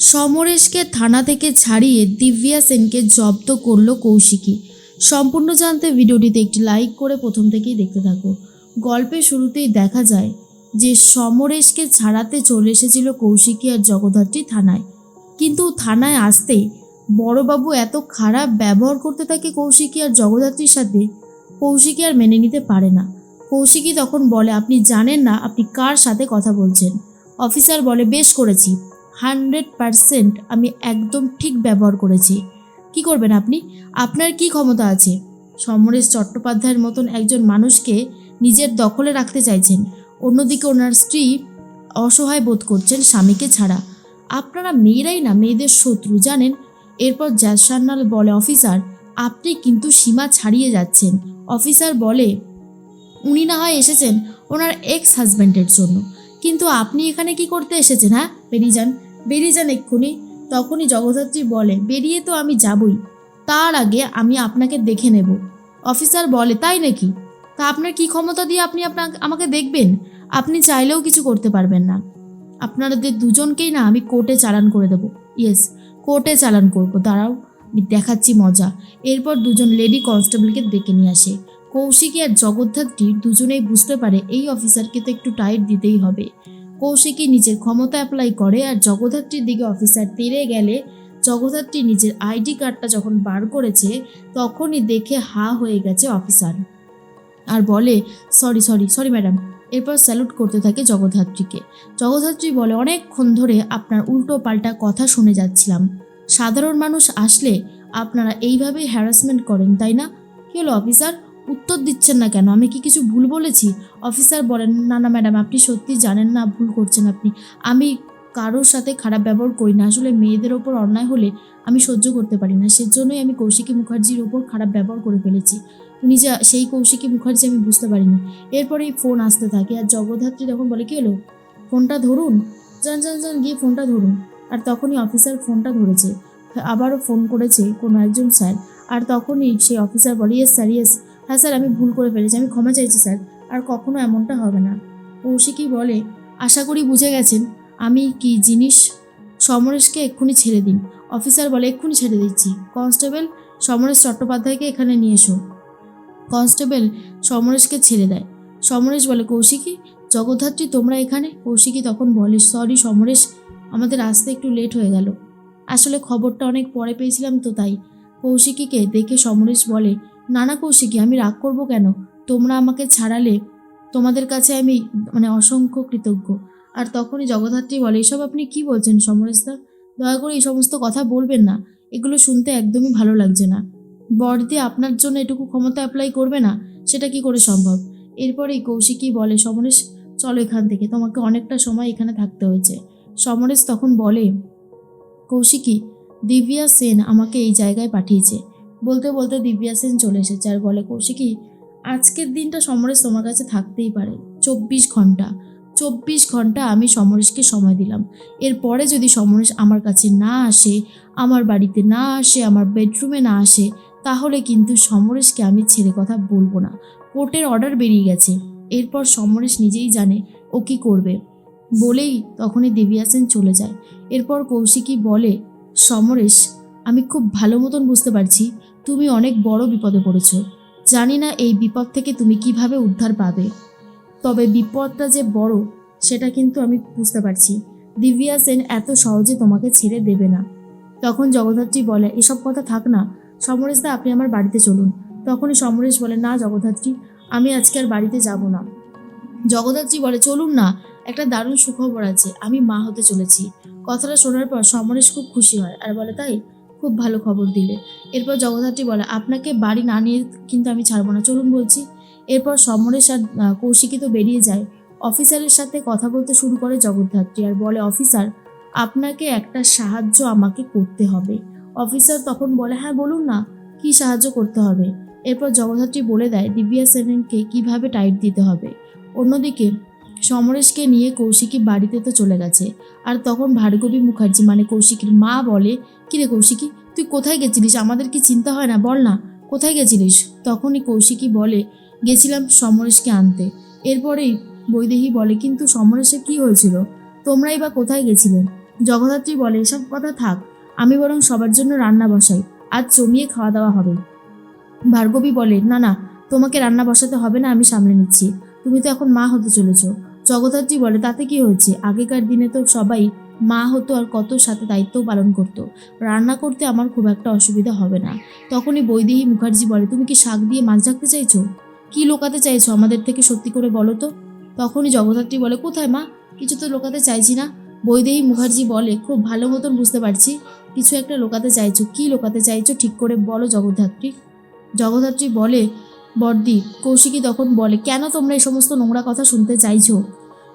সমরেশকে থানা থেকে ছাড়িয়ে দিব্যা সেনকে জব্দ করল কৌশিকী। সম্পূর্ণ জানতে ভিডিওটিতে একটি লাইক করে প্রথম থেকেই দেখতে থাকো। গল্পের শুরুতেই দেখা যায় যে সমরেশকে ছাড়াতে চলে এসেছিল কৌশিকী আর জগদ্ধাত্রী থানায়। কিন্তু থানায় আসতেই বড়বাবু এত খারাপ ব্যবহার করতে থাকে কৌশিকী আর জগদ্ধাত্রীর সাথে, কৌশিকী আর মেনে নিতে পারে না। কৌশিকী তখন বলে, আপনি জানেন না, আপনি কার সাথে কথা বলছেন? অফিসার বলে, বেশ করেছি। হান্ড্রেড পারসেন্ট আমি একদম ঠিক ব্যবহার করেছি। কি করবেন আপনি? আপনার কি ক্ষমতা আছে? সমরেশ চট্টোপাধ্যায়ের মতন একজন মানুষকে নিজের দখলে রাখতে চাইছেন। অন্যদিকে ওনার স্ত্রী অসহায় বোধ করছেন স্বামীকে ছাড়া। আপনারা মেয়েরাই না, মেয়েদের শত্রু, জানেন? এরপর জ্যাসান্নাল বলে, অফিসার, আপনি কিন্তু সীমা ছাড়িয়ে যাচ্ছেন। অফিসার বলে, উনি না হয় এসেছেন ওনার এক্স হাজব্যান্ডের জন্য। কিন্তু আপনি এখানে কি করতে এসেছেন হ্যাঁ? বেরিয়ে যান। বেরিয়ে যান এক্ষুনি। তখনই জগদ্ধাত্রী বলে, বেরিয়ে তো আমি যাবই। তার আগে আমি আপনাকে দেখে নেব। অফিসার বলে, তাই নাকি? তা আপনার কি ক্ষমতা দিয়ে আপনি আপনাকে, আমাকে দেখবেন? আপনি চাইলেও কিছু করতে পারবেন না। আপনাদের দুজনকেই না আমি কোর্টে চালান করে দেবো। ইয়েস, কোর্টে চালান করব। দাঁড়াও, আমি দেখাচ্ছি মজা। এরপর দুজন লেডি কনস্টেবলকে ডেকে নিয়ে আসে। কৌশিকী আর জগদ্ধাত্রী দুজনেই বুঝতে পারে, এই অফিসারকে তো একটু টাইট দিতেই হবে। কৌশিকী নিজের ক্ষমতা অ্যাপ্লাই করে আর জগদ্ধাত্রীর দিকে অফিসার তেড়ে গেলে জগদ্ধাত্রী নিজের আইডি কার্ডটা যখন বার করেছে, তখনই দেখে হা হয়ে গেছে অফিসার আর বলে সরি সরি সরি ম্যাডাম এরপর স্যালুট করতে থাকে জগদ্ধাত্রীকে। জগদ্ধাত্রী বলে, অনেকক্ষণ ধরে আপনার উল্টো পাল্টা কথা শুনে যাচ্ছিলাম। সাধারণ মানুষ আসলে আপনারা এইভাবেই হ্যারাসমেন্ট করেন, তাই না? কি হলো অফিসার উত্তর দিচ্ছেন না কেন? আমি কি কিছু ভুল বলেছি? অফিসার বলেন, না না, ম্যাডাম, আপনি সত্যি জানেন না, ভুল করছেন আপনি। আমি কারোর সাথে খারাপ ব্যবহার করি না। আসলে মেয়েদের ওপর অন্যায় হলে আমি সহ্য করতে পারি না। সেজন্যই আমি কৌশিকী মুখার্জির ওপর খারাপ ব্যবহার করে ফেলেছি। উনি সেই কৌশিকী মুখার্জি আমি বুঝতে পারিনি। এরপরেই ফোন আসতে থাকে আর জগদ্ধাত্রী তখন বলে, কি হলো? ফোনটা ধরুন? যান যান যান গিয়ে ফোনটা ধরুন। আর তখনই অফিসার ফোনটা ধরেছে। আবারও ফোন করেছে কোনো একজন স্যার। আর তখনই সেই অফিসার বলে, ইয়েস, স্যার, ইয়েস। হ্যাঁ স্যার, আমি ভুল করে ফেলেছি, আমি ক্ষমা চাইছি স্যার, আর কখনো এমনটা হবে না। কৌশিকী বলে, আশা করি বুঝে গেছেন, আমি কি জিনিস সমরেশকে এক্ষুনি ছেড়ে দিন। অফিসার বলে, এক্ষুনি ছেড়ে দিচ্ছি। কনস্টেবল সমরেশ চট্টোপাধ্যায়কে এখানে নিয়ে এসো। কনস্টেবল সমরেশকে ছেড়ে দেয়। সমরেশ বলে, কৌশিকী, জগদ্ধাত্রী, তোমরা এখানে? কৌশিকী তখন বলে, সরি সমরেশ, আমাদের আসতে একটু লেট হয়ে গেল। আসলে খবরটা অনেক পরে পেয়েছিলাম তো তাই। কৌশিকীকে দেখে সমরেশ বলে নানা কৌশিকী, আমি রাগ করব কেন? তোমরা আমাকে ছাড়ালে তোমাদের কাছে আমি মানে অসংখ্য কৃতজ্ঞ। আর তখনই জগদ্ধাত্রী বলে, এসব আপনি কি বলছেন সমরেশদা দয়া করে এই সমস্ত কথা বলবেন না। এগুলো শুনতে একদমই ভালো লাগছে না। বড়দি আপনার জন্য এটুকু ক্ষমতা অ্যাপ্লাই করবে না? সেটা কি করে সম্ভব? এরপরেই কৌশিকী বলে, সমরেশ, চলো এখান থেকে। তোমাকে অনেকটা সময় এখানে থাকতে হয়েছে। সমরেশ তখন বলে, কৌশিকী, দিব্যা সেন আমাকে এই জায়গায় পাঠিয়েছে। বলতে বলতে দিব্যা সেন চলে এসেছে আর বলে, কৌশিকী, আজকের দিনটা সমরেশ তোমার কাছে থাকতেই পারে। চব্বিশ ঘণ্টা। চব্বিশ ঘণ্টা আমি সমরেশকে সময় দিলাম। এরপরে যদি সমরেশ আমার কাছে না আসে, আমার বাড়িতে না আসে, আমার বেডরুমে না আসে, তাহলে কিন্তু সমরেশকে আমি ছেড়ে কথা বলব না। কোর্টের অর্ডার বেরিয়ে গেছে। এরপর সমরেশ নিজেই জানে ও কি করবে। বলেই তখনই দেবিয়া সেন চলে যায়। এরপর কৌশিকী বলে, সমরেশ আমি খুব ভালো মতন বুঝতে পারছি তুমি অনেক বড় বিপদে পড়েছ। জানি না এই বিপদ থেকে তুমি কীভাবে উদ্ধার পাবে। তবে বিপদটা যে বড়, সেটা কিন্তু আমি বুঝতে পারছি। দিব্যা সেন এত সহজে তোমাকে ছেড়ে দেবে না। তখন জগদ্ধাত্রী বলে, এসব কথা থাক না। সমরেশ দা, আপনি আমার বাড়িতে চলুন। তখনই সমরেশ বলে, না জগদ্ধাত্রী, আমি আজকে আর বাড়িতে যাব না। জগদ্ধাত্রী বলে, চলুন না, একটা দারুণ সুখবর আছে। আমি মা হতে চলেছি। কথাটা শোনার পর সমরেশ খুব খুশি হয় আর বলে, তাই? খুব ভালো খবর দিলে এরপর জগদ্ধাত্রী বলে আপনাকে বাড়ি না নিয়ে কিন্তু আমি ছাড়বো না। চলুন বলছি। এরপর সমরেশ আর আহ, কৌশিকী তো বেরিয়ে যায়। অফিসারের সাথে কথা বলতে শুরু করে জগদ্ধাত্রী আর বলে অফিসার আপনাকে একটা সাহায্য আমাকে করতে হবে। অফিসার তখন বলে হ্যাঁ বলুন না কি সাহায্য করতে হবে? এরপর জগদ্ধাত্রী বলে দেয় দিব্যা সেনকে কীভাবে টাইট দিতে হবে? অন্যদিকে সমরেশকে নিয়ে কৌশিকী বাড়িতে তো চলে গেছে। আর তখন ভার্গবী মুখার্জি মানে কৌশিকীর মা বলে কিরে কৌশিকী, তুই কোথায় গেছিলিস? আমাদের কি চিন্তা হয় না? বল না। কোথায় গেছিলিস? তখনই কৌশিকী বলে, গেছিলাম সমরেশকে আনতে। এরপরেই বৈদেহী বলে, কিন্তু সমরেশের কি হয়েছিল? তোমরাই বা কোথায় গেছিলেন জগদ্ধাত্রী বলে, এসব কথা থাক, আমি বরং সবার জন্য রান্না বসাই। আজ জমিয়ে খাওয়া দাওয়া হবে। ভার্গবী বলে, না না, তোমাকে রান্না বসাতে হবে না, আমি সামলে নিচ্ছি। তুমি তো এখন মা হতে চলেছ। জগদ্ধাত্রী বলে, তাতে কি হয়েছে? আগেকার দিনে তো সবাই মা হতো আর কত সাথে দায়িত্বও পালন করতো। রান্না করতে আমার খুব একটা অসুবিধা হবে না। তখনই বৈদেহী মুখার্জি বলে, তুমি কি শাক দিয়ে মাছ রাখতে চাইছো? কি লোকাতে চাইছো আমাদের থেকে সত্যি করে বলো তো? তখনই জগদ্ধাত্রী বলে, কোথায় মা? কিছু তো লোকাতে চাইছি না। বৈদেহী মুখার্জি বলে, খুব ভালো মতন বুঝতে পারছি। কিছু একটা লোকাতে চাইছো। কি লোকাতে চাইছো ঠিক করে বলো জগদ্ধাত্রী। জগদ্ধাত্রী বলে বর্দি কৌশিকী তখন বলে, কেন তোমরা এই সমস্ত নোংরা কথা শুনতে চাইছো?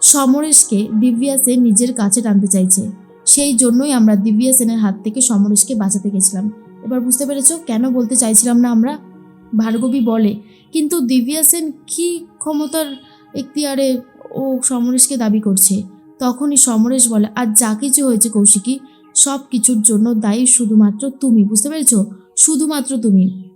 সমরেশকে দিব্যা সেন নিজের কাছে টানতে চাইছে। সেই জন্যই আমরা দিব্যা সেনের হাত থেকে সমরেশকে বাঁচাতে গেছিলাম। এবার বুঝতে পেরেছ কেন বলতে চাইছিলাম না আমরা? ভার্গবী বলে, কিন্তু দিব্যা সেন কী ক্ষমতার এখতিয়ারে ও সমরেশকে দাবি করছে? তখনই সমরেশ বলে, আর যা কিছু হয়েছে কৌশিকী, সব কিছুর জন্য দায়ী শুধুমাত্র তুমি, বুঝতে পেরেছ? শুধুমাত্র তুমি।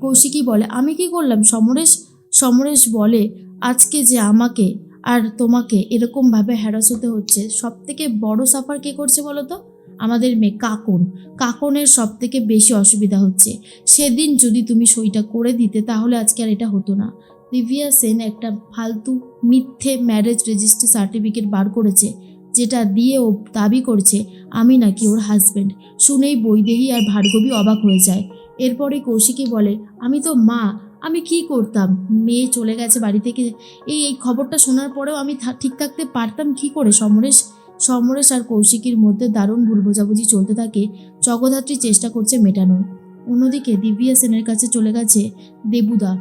কৌশিকী বলে, আমি কি করলাম সমরেশ? সমরেশ বলে, আজকে যে আমাকে আর তোমাকে এরকমভাবে হ্যারাস হতে হচ্ছে সব থেকে বড় সাফার কে করছে বলো তো আমাদের মেয়ে কাকন। কাকনের সব থেকে বেশি অসুবিধা হচ্ছে। সেদিন যদি তুমি সইটা করে দিতে, তাহলে আজকে আর এটা হতো না। দিব্যা সেন একটা ফালতু মিথ্যে ম্যারেজ রেজিস্ট্রি সার্টিফিকেট বার করেছে, যেটা দিয়ে ও দাবি করছে, আমি নাকি ওর হাজবেন্ড শুনেই বৈদেহী আর ভার্গবী অবাক হয়ে যায়। এরপরে কৌশিকী বলে, আমি তো মা আমি কি করতাম? মেয়ে চলে গেছে বাড়ি থেকে। এই এই খবরটা শোনার পরেও আমি ঠিক থাকতে পারতাম কি করে? সমরেশ সমরেশ আর কৌশিকীর মধ্যে দারুণ ভুল বোঝাবুঝি চলতে থাকে। জগদ্ধাত্রী চেষ্টা করছে মেটানোর। অন্যদিকে দিব্যা সেনের কাছে চলে গেছে দেবুদা।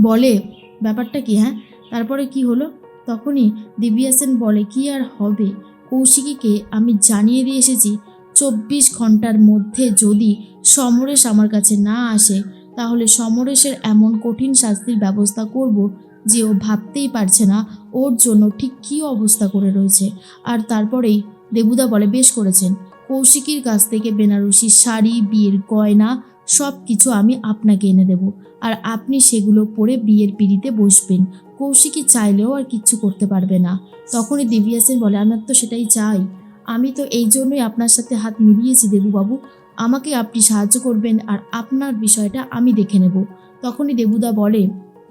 বলে, ব্যাপারটা কি হ্যাঁ? তারপরে কি হলো? তখনই দিব্যা সেন বলে, কি আর হবে? কৌশিকীকে আমি জানিয়ে দিয়ে এসেছি, চব্বিশ ঘণ্টার মধ্যে যদি সমরেশ আমার কাছে না আসে তাহলে সমরেশের এমন কঠিন শাস্তির ব্যবস্থা করব যে ও ভাবতেই পারছে না ওর জন্য ঠিক কী অবস্থা করে রয়েছে। আর তারপরেই দেবুদা বলে, বেশ করেছেন। কৌশিকীর কাছ থেকে বেনারসি শাড়ি, বিয়ের গয়না সব কিছু আমি আপনাকে এনে দেব। আর আপনি সেগুলো পরে বিয়ের পিড়িতে বসবেন। কৌশিকী চাইলেও আর কিচ্ছু করতে পারবে না। তখনই দিব্যা সেন বলে, আমার তো সেটাই চাই। আমি তো এই জন্যই আপনার সাথে হাত মিলিয়েছি দেবুবাবু। আমাকে আপনি সাহায্য করবেন আর আপনার বিষয়টা আমি দেখে নেব। তখনই দেবুদা বলে,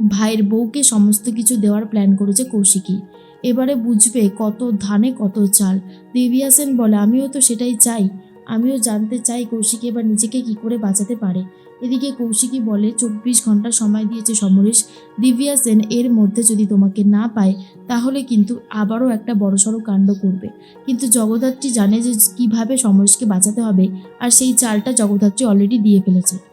ভাইয়ের বউকে সমস্ত কিছু দেওয়ার প্ল্যান করেছে কৌশিকী। এবারে বুঝবে কত ধানে কত চাল। দেবিয়াসেন বলে, আমিও তো সেটাই চাই। আমিও জানতে চাই কৌশিক এবার নিজেকে কি করে বাঁচাতে পারে। এদিকে কৌশিকী বলে, চব্বিশ ঘণ্টা সময় দিয়েছে সমরেশ। দিব্যা সেন এর মধ্যে যদি তোমাকে না পায়, তাহলে কিন্তু আবারও একটা বড়সড় কাণ্ড করবে। কিন্তু জগদ্ধাত্রী জানে যে কীভাবে সমরেশকে বাঁচাতে হবে, আর সেই চালটা জগদ্ধাত্রী অলরেডি দিয়ে ফেলেছে।